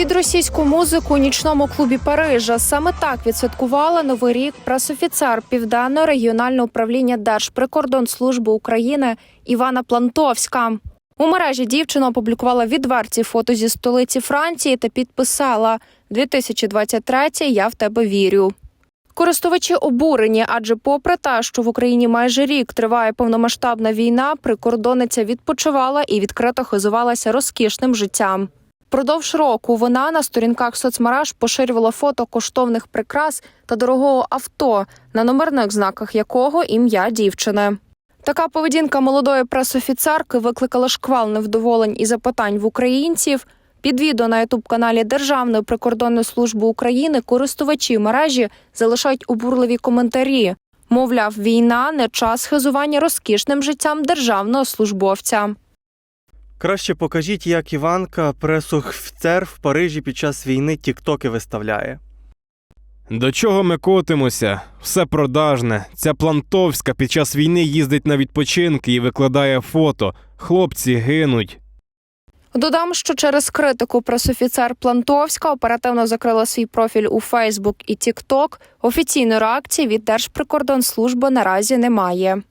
Під російську музику у нічному клубі Парижа саме так відсвяткувала новий рік пресофіцер Південного регіонального управління Держприкордонслужби України Івана Плантовська. У мережі дівчина опублікувала відверті фото зі столиці Франції та підписала «2023 Я в тебе вірю. Користувачі обурені, адже, попри те, що в Україні майже рік триває повномасштабна війна, прикордонниця відпочивала і відкрито хизувалася розкішним життям. Продовж року вона на сторінках соцмереж поширювала фото коштовних прикрас та дорогого авто, на номерних знаках якого ім'я дівчини. Така поведінка молодої пресофіцерки викликала шквал невдоволень і запитань в українців. Під відео на ютуб-каналі Державної прикордонної служби України користувачі мережі залишають обурливі коментарі. Мовляв, війна не час хизування розкішним життям державного службовця. Краще покажіть, як Іванка, пресофіцер в Парижі під час війни тіктоки виставляє. До чого ми котимося? Все продажне. Ця плантовська під час війни їздить на відпочинки і викладає фото. Хлопці гинуть. Додам, що через критику пресофіцер Плантовська оперативно закрила свій профіль у Фейсбук і Тікток. Офіційної реакції від Держприкордонслужби наразі немає.